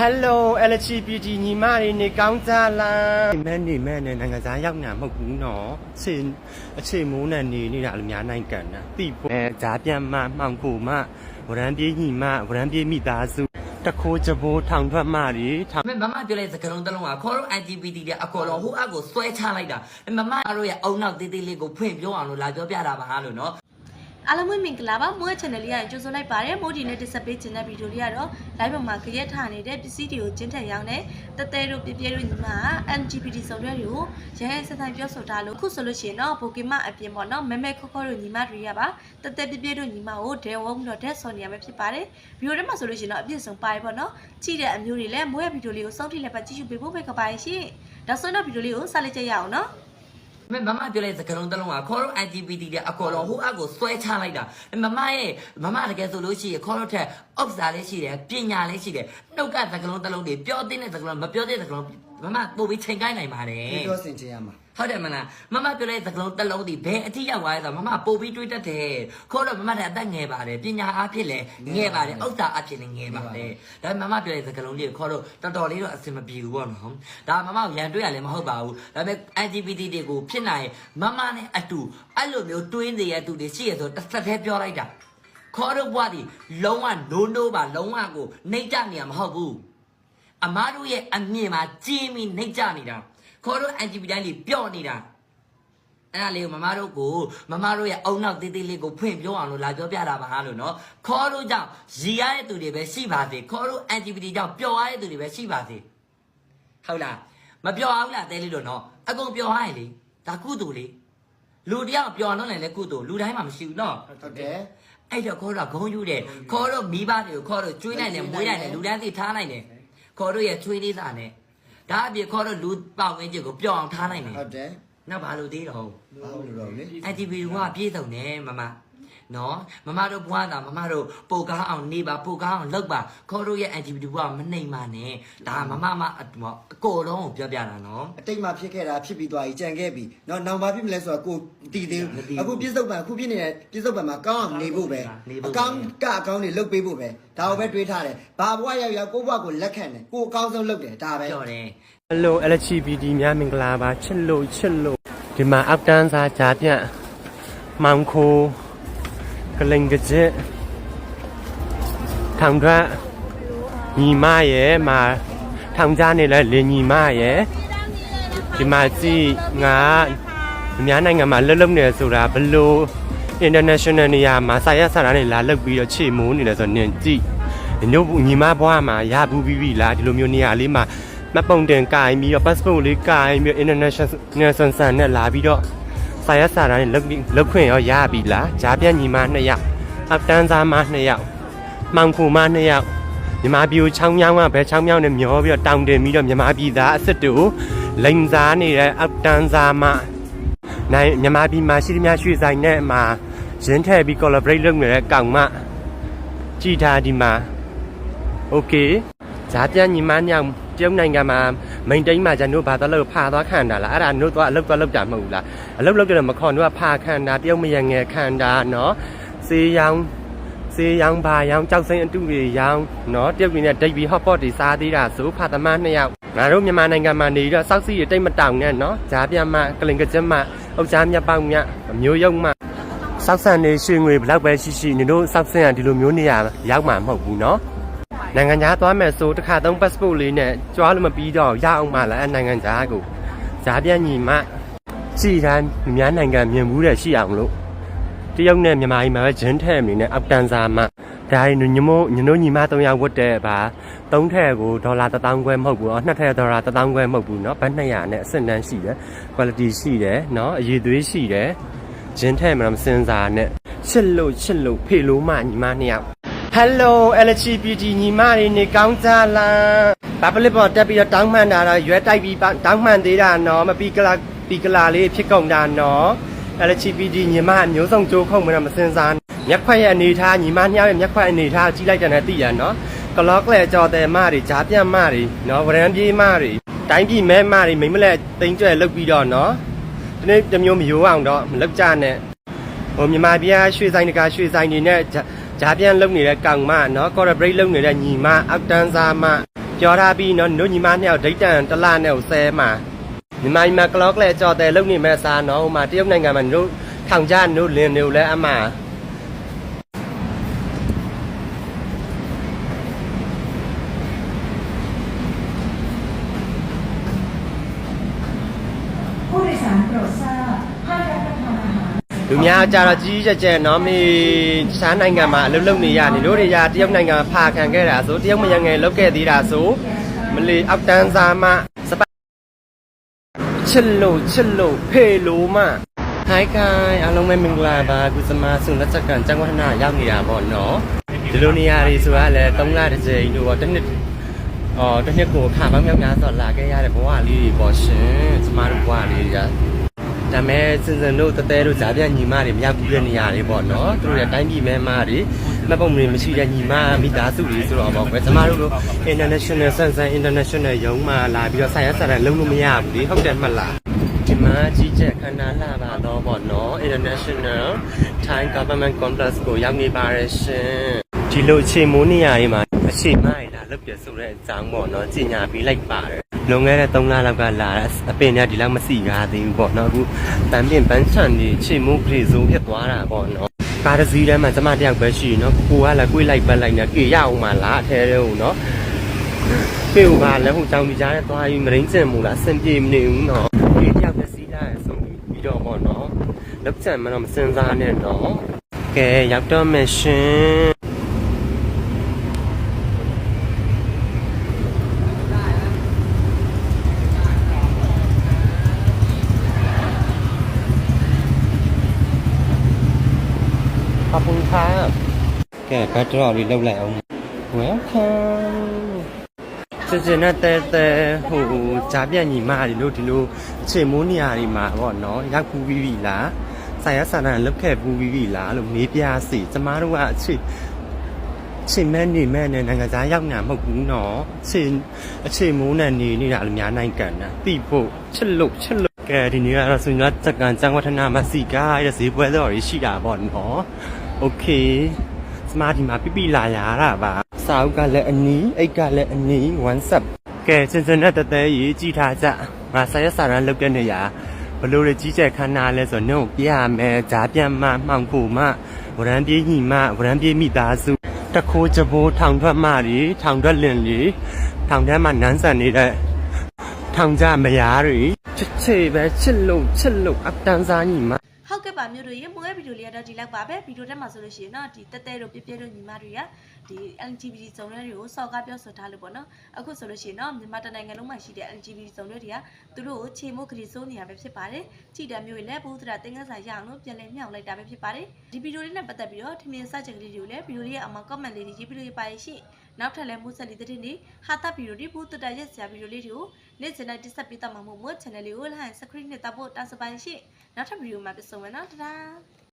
Hello LGBT ညီမတွေနေကောင်းကြလားမန်းနေမန်းနဲ့နိုင်ငံသားရောက်နေတာမဟုတ်ဘူးနော်အချိန်အချိန်မိုးနဲ့နေနေတာအများနိုင်ကန်တာတိပေါ်အဲဂျားပြန်မမှောင်ကိုမဝရံပြေးညီမဝရံပြေးမိသားစုတခိုးကြဘိုးထောင်ထွက်မတွေထောင်မမပြောလိုက်စကလုံးတစ်လုံးကခေါ်တော့ LGBT တွေအကောလုံးဟိုအကိုဆွဲချလိုက်တာမမတို့ရဲ့အုံနောက်တေးသေးလေးကိုဖွင့်ပြောအောင်လို့လာပြောပြတာပါလို့နော် အားလုံးပဲမင်္ဂလာပါမိုးရဲ့ channel လေးကကြိုဆိုလိုက်ပါတယ်မိုးဒီနဲ့တက်ဆက်ပေးခြင်းတဲ့ဗီဒီယိုလေးကတော့ live ပေါ်မှာကြရက်ထားနေတဲ့ပစ္စည်းတွေကိုကျင်းထက်ရောင်းတဲ့တတဲတို့ပြပြတို့ညီမက LGBT ဆောင်ရွက်တွေကိုရဟန်းစတိုင်းပြောဆိုတာလို့ခုဆိုလို့ရှိရင်တော့ပိုကီမအပြင်ပေါ့နော်မဲမဲခေါခေါတို့ညီမတွေရပါတတဲပြပြတို့ညီမကိုဒဲဝုံတော့ဒက်ဆော်နေရမှာဖြစ်ပါတယ်ဗီဒီယိုထဲမှာဆိုလို့ရှိရင်တော့အပြည့်စုံပါရပေါ့နော်ကြည့်တဲ့အမျိုးတွေလည်းမိုးရဲ့ဗီဒီယိုလေးကိုစောင့်ကြည့်လက်ပတ်ကြည့်ရှုပေးဖို့ပဲကပါရရှင်ဒါဆိုတော့ဗီဒီယိုလေးကိုစလိုက်ကြရအောင်နော် မမပြောလိုက်စကလုံးတစ်လုံးကခေါ်တော့ LGBT တွေအကောလုံးဟိုအကိုဆွဲချလိုက်တာမမရဲ့မမတကယ်ဆိုလို့ရှိရင်ခေါ်တော့ထက်အောက်စာလေးရှိတယ်ပညာလေးရှိတယ်နှုတ်ကစကလုံးတစ်လုံးတွေပြောတဲ့စကလုံးမပြောတဲ့စကလုံး မမပို့ပြီးချိန်ကိုင်းနိုင်ပါတယ်ပြောစင်ချင်ရမှာဟုတ်တယ်မလားမမပြောလိုက်စကလုံးတစ်လုံးဒီဘယ်အထိရောက်သွားလဲဆိုတော့မမပို့ပြီးတွေးတတ်တယ်ခေါ်တော့မမတဲ့အသက်ငယ်ပါတယ်ပညာအားဖြင့်လည်းငယ်ပါတယ်ဥစ္စာအားဖြင့်လည်းငယ်ပါတယ်ဒါပေမဲ့မမပြောလိုက်စကလုံးလေးကိုခေါ်တော့တော်တော်လေးတော့အဆင်မပြေဘူးပေါ့နော်ဒါမမကိုရန်တွေးရလည်းမဟုတ်ပါဘူးဒါပေမဲ့ LGBT တွေကိုဖြစ်နိုင်မမနဲ့အတူအဲ့လိုမျိုးတွေးနေရသူတွေရှိရဆိုတစ်ဆက်တည်းပြောလိုက်တာခေါ်တော့ဘွားဒီလုံးဝ no no ပါလုံးဝကိုနှိမ့်ကြနေရမဟုတ်ဘူး အမားတို့ရဲ့အမြင်မှာကြီးပြီးနှိမ့်ကြနေတာခေါ်တော့ LGBT တိုင်းလေးပျော့နေတာအဲ့ဒါလေးကိုမမတို့ကိုမမတို့ရဲ့အုံနောက်သေးသေးလေးကိုဖွင့်ပြောအောင်လို့လာပြောပြတာပါလို့နော်ခေါ်တို့ကြောင့်ရည်ရတဲ့သူတွေပဲရှိပါစေခေါ်တို့ LGBT ကြောင့်ပျော်ရတဲ့သူတွေပဲရှိပါစေဟုတ်လားမပျော်အောင်လားတဲလေးတို့နော်အကုန်ပျော်ရရင်လေဒါကုသိုလ်လေလူတယောက်ပျော်တော့လည်းလေကုသိုလ်လူတိုင်းမှာမရှိဘူးနော်ဟုတ်တယ်အဲ့တော့ခေါ်တော့ဂုံယူတယ်ခေါ်တော့မိဘတွေကိုခေါ်တော့ကျွေးနိုင်တယ်မွေးနိုင်တယ်လူတန်းစီထားနိုင်တယ် ခေါ်တော့ရဲ့ချွေးလေးစာနဲ့ဒါအပြင်ခေါ်တော့လူပေါင်ဝင်းကျင်ကိုပျော့အောင်ထားနိုင်တယ်ဟုတ်တယ်နောက်ဘာလို့သေးတော့ဘာလို့တော့လဲ ITV ကပြေးစုံတယ်မမ နော်မမတို့ဘွားတာမမတို့ပိုကားအောင်နေပါပိုကားအောင်လုပ်ပါခေါ်တို့ရဲ့ LGBT ဘွားမနှိမ်ပါနဲ့ဒါမမမအကိုတော့ကိုပြောပြတာနော်အတိတ်မှာဖြစ်ခဲ့တာဖြစ်ပြီးသွားပြီကြံခဲ့ပြီနော်နောက်ဘာဖြစ်မလဲဆိုတော့ကိုတည်သေးဘူးအခုပြစ္ဆုတ်ပံအခုဖြစ်နေတဲ့ပြစ္ဆုတ်ပံမှာကောင်းအောင်နေဖို့ပဲအကောင်းကအကောင်းတွေလုပ်ပေးဖို့ပဲဒါကိုပဲတွေးထားတယ်ဘာဘွားရောက်ရောက်ကိုဘွားကိုလက်ခံတယ်ကိုအကောင်းဆုံးလုပ်တယ်ဒါပဲပြောတယ် Hello LGBT များမင်္ဂလာပါချစ်လို့ချစ်လို့ဒီမှာအောက်တန်းစားဂျာပြန့်မောင်ခိုး ကလင်ကကျက်ထောင်ထွက်ညီမရဲ့မှာထောင်ကြားနေလဲလင်ညီမရဲ့ဒီမှာကြည့်ငါအများနိုင်ငံမှာလှုပ်လှုပ်နေဆိုတာဘလို့ international နေရာမှာစာရစာရနဲ့လာလှုပ်ပြီးတော့ခြေမိုးနေတယ်ဆိုတော့နင်ကြည့်ညို့ညီမဘွားမှာရဘူးပြီးပြီလားဒီလိုမျိုးနေရာလေးမှာမပုံတင်ကင်ပြီးတော့ passport လေးကင်ပြီး international ဆန်နဲ့လာပြီးတော့ စာရစာရနဲ့လှုပ်လှုပ်ခွင့်ရောရပြီလားဂျားပြညီမနှစ်ယောက်အတန်းစားမနှစ်ယောက်မောင်ခုမနှစ်ယောက်မြမပြည်ကိုချောင်းမြောင်းကဘဲချောင်းမြောင်းနဲ့မျောပြီးတော့တောင်တင်ပြီးတော့မြမပြည်သားအစ်စ်တို့လိန်စားနေတဲ့အတန်းစားမနိုင်မြန်မာပြည်မှာရှိသမျှရွှေဆိုင်နဲ့မှာရင်းထည့်ပြီး collaborate လုပ်နေတဲ့ကောင်မကြည်ထားဒီမှာ okay ဇာပြန်ညီမညောင်တရုတ်နိုင်ငံမှာ မိန်တိန်မှာကျွန်တော်ဘာသာလို့ဖာသွားခံတာလားအဲ့ဒါတို့တော့အလုပ်သွားလုပ်တာမဟုတ်ဘူးလားအလုပ်လုပ်ကြတယ်မခေါ်တို့ကဖာခံတာတရုတ်မရငယ်ခံတာเนาะစေးရောင်စေးရောင်ဘာရောင်ကြောက်စိမ့်အတူတွေရောင်เนาะတရုတ်ပြည်နဲ့ဒိတ်ဘီဟော့ပေါ့တွေစားသေးတာဆိုဖာသမားနှစ်ယောက်ငါတို့မြန်မာနိုင်ငံမှာနေပြီးတော့စောက်စီးရတိတ်မတောင်နဲ့เนาะဂျာပြန်မကလင်ကကျမအုတ်ကြားမြတ်ပေါင်းမြတ်အမျိုးယုံမစောက်ဆန်နေရွှေငွေဘလောက်ပဲရှိရှိနေတို့စောက်ဆန်ကဒီလိုမျိုးနေရာရောက်မှာမဟုတ်ဘူးเนาะ နိုင်ငံခြားသွားမယ်ဆိုတစ်ခါသုံး passport လေးနဲ့ကြွားလို့မပြီးတော့ရအောင်မလားအဲနိုင်ငံခြားကိုဈာပြန်ညီမကြည်တန်းမြန်မာနိုင်ငံမြင်မှုတဲ့ရှိအောင်လို့တရုတ်နဲ့မြန်မာပြည်မှာပဲဂျင်းထဲအနေနဲ့အောက်တန်းစားမှဒါရီညမို့ညနို့ညီမ၃ယောက်ဝတ်တဲ့ဗာသုံးထည့်ကိုဒေါ်လာ1000ခွဲမဟုတ်ဘူးอ๋อနှစ်ထည့်ဒေါ်လာ1000ခွဲမဟုတ်ဘူးเนาะဘတ်200နဲ့အဆင့်တန်းရှိတယ် quality ရှိတယ်เนาะအရေးသွေးရှိတယ်ဂျင်းထဲမှာမစင်စားနဲ့ချစ်လို့ချစ်လို့ဖေလို့မညီမနှစ်ယောက် Hello LGBT ညီမတွေနေကောင်းကြလားဘာပလစ်ပေါ်တက်ပြီးတော့တောင်းမှန်တာတော့ရွယ်တိုက်ပြီးတောင်းမှန်သေးတာနော်မပီကလာပီကလာလေးဖြစ်ကုန်တာနော် LGBT ညီမအမျိုးစုံကြိုးခုံမမစင်စားမျက်ခွက်ရဲ့အနေထားညီမညောင်းရဲ့မျက်ခွက်အနေထားကြီးလိုက်တယ်နဲ့သိရနော်ကလော့ကလေကြော်တယ်မတွေဂျားပြန့်မတွေနော်ဗရန်ပြေးမတွေတိုင်းပြည်မဲမတွေမိမလဲတိန်ကျွဲလုတ်ပြီးတော့နော်ဒီနေ့တစ်မျိုးမယိုးအောင်တော့မလုတ်ကြနဲ့ဟိုမြန်မာပြည်ကရွှေဆိုင်တကာရွှေဆိုင်တွေနဲ့ ဂျာဂျာပြန်လုပ်နေတဲ့ကောင်မနော် collaborate လုပ်နေတဲ့ညီမအောက်တန်းစားမ ပြောထားပြီးနော်တို့ညီမနှစ်ယောက်ဒိတ်တန်တစ်လနဲ့ကိုဆဲမှာညီမညီမကလော့ကလေးကြော်တယ်လုံနေမဲ့စားနော်ဟိုမှာတရုတ်နိုင်ငံမှာတို့ထောင်ကြတို့လင်းနေလဲအမ ผู้โดยสารโปรดทราบ าบ လူများကြတော့ကြီးကြီးကျယ်ကျယ်နော်မေရှားနိုင်ငံမှာအလုပ်လုပ်နေရနေတို့တွေကတရုတ်နိုင်ငံမှာဖာခံခဲ့တာဆိုတရုတ်မရငယ်လုပ်ခဲ့သေးတာဆိုမလီအောက်တန်းစားမစပချစ်လို့ချစ်လို့ဖေလို့မ Hi guys အားလုံးပဲမင်္ဂလာပါကုသမာဆုလက်ချက်ကန်ចောင်းဝထနာရောက်နေတာပေါ့နော်ဒီလိုနေရာတွေဆိုတာလည်း၃လတစ်ကြိမ်တို့တော့တစ်နှစ်အော်တစ်နှစ်ကိုခါပေါင်းများများဆိုလာခဲ့ရတဲ့ဘဝလေးတွေပေါ့ရှင်ကျမတို့ဘဝလေးတွေက ဒါမဲ့စင်စင်တို့တတဲတို့ဇာပြညီမတွေမရောက်ဘူးတဲ့နေရာတွေပေါ့နော်သူတို့ရဲ့တိုင်းပြည်မဲမတွေမှတ်ပုံတွေမရှိတဲ့ညီမမိသားစုတွေဆိုတော့ပေါ့ကွယ်ကျမတို့တို့ international ဆန်ဆန် international ရုံးမှာလာပြီးတော့ဆိုင်ရဆရာလုံးလို့မရဘူးလေဟုတ်တယ်မှတ်လားဒီမှာကြီးကျယ်ခန္ဓာလာပါတော့ပေါ့နော် international Thai government complex ကိုရောက်နေပါရရှင် ဒီလိုအချိန်မိုးနေရာတွေမှာအချိန်မရလာလောက်ပြဆိုတဲ့အကြောင်းပေါ့နော်ကြီးညာပြီးလိုက်ပါတယ်လွန်ခဲ့တဲ့3လလောက်ကလာအပင်ကဒီလောက်မစီကားသေးဘူးပေါ့နော်အခုတန်ပင်ပန်းချန်နေအချိန်မိုးပြေဆိုးဖြစ်သွားတာပေါ့နော်ကားတစ်စီးထဲမှာကျမတယောက်ပဲရှိရင်နော်ကိုကလည်းကိုယ်လိုက်ပတ်လိုက်နေကေရအောင်မလားအထဲထဲကိုနော်ပြေကိုကလည်းဟိုကြောင်ကြီးကြားနဲ့သွားပြီးမရင်းကျင်မူလားအဆင်ပြေမနေဘူးနော်ကေတယောက်တစ်စီးလာဆုံးပြီးတော့ပေါ့နော်လောက်ချန်မတော့မစင်စားနဲ့နော်ကဲရောက်တော့မယ်ရှင် come ကဲ backdrop လေးလောက်လိုက်အောင် welcome စစနဲ့တဲတဲဟိုဂျာပြတ်ညီမတွေလို့ဒီလိုအချိန်မိုးနေရာတွေမှာပေါ့နော်ရောက်ပူပြီးပြီလားဆိုင်ရဆန္ဒလုတ်ခဲ့ပူပြီးပြီလားလို့မေးပြစီကျမတို့ကအချိန်ချိန်မဲနေမဲနဲ့နိုင်ငံသားရောက်နေမှာမဟုတ်ဘူးနော်အချိန်အချိန်မိုးနဲ့နေနေတာလည်းများနိုင်ကန်တာတိဖို့ချစ်လို့ချစ်လို့ကဲဒီနေ့ကတော့ဆွေညာစက္ကန်စံဝထနာမစီကားရဲ့ဈေးပွဲတော်ကြီးရှိတာပေါ့နော် โอเคစမာဒီမှာပြပြလာရတာပါစာအုပ်ကလည်းအနီးအိတ်ကလည်းအနီး one sub ကဲစင်စင်နဲ့တတဲရေးကြည့်ထားကြငါဆရာစာရန်လုတ်တဲ့နေရာဘလို့ရကြီးကျယ်ခန်းနာလဲဆိုတော့နှုတ်ပြရမယ်ဂျားပြတ်မမှောင်ဖို့မဝရံပြေးညီမဝရံပြေးမိသားစုတခိုးကြဘိုးထောင်ထွက်မတွေထောင်ထွက်လင်တွေထောင်ထဲမှာနန်းဆန်နေတဲ့ ထောင်ကြမယားတွေချစ်ချေပဲချစ်လို့ချစ်လို့အတန်းစားညီမ ဟုတ်ကဲ့ပါမျိုးတို့ရေမိုးရဲ့ဗီဒီယိုလေးကတော့ဒီလောက်ပါပဲဗီဒီယိုထဲမှာဆိုလို့ရှိရင်တော့ဒီတက်တဲတို့ပြပြတို့ညီမတွေကဒီ LGBT ဇုံတွေကိုစော်ကားပြောဆိုထားလို့ပေါ့နော်အခုဆိုလို့ရှိရင်တော့မြန်မာတနိုင်ငံလုံးမှာရှိတဲ့ LGBT ဇုံတွေကသူတို့ကိုခြေမိုးကလေးစိုးနေရပဲဖြစ်ပါတယ်ကြည်တံမျိုးတွေလည်းဘုဒ္ဓရာသင်္ကန်းစာရအောင်လို့ပြန်လည်မြောက်လိုက်တာပဲဖြစ်ပါတယ်ဒီဗီဒီယိုလေးနဲ့ပတ်သက်ပြီးတော့ထင်မြင်စချက်ကလေးတွေကိုလည်းဗီဒီယိုလေးရဲ့အမှာ comment လေးတွေရေးပြီးလို့ရပါရဲ့ရှိနောက်ထပ်လည်းမိုးဆက်လေးတဲ့တွေဟာတာဗီဒီယိုတွေဘုဒ္ဓတာရက်စရာဗီဒီယိုလေးတွေကိုနေ့စဉ်တိုင်းတိဆက်ပေးတော့မှာမို့မို့ channel လေးကို like subscribe နဲ့တပ်ဖို့တောင်းဆိုပါရှိ နောက်ထပ်ဗီဒီယိုမှာပြန်ဆုံမယ်နော်တဒါ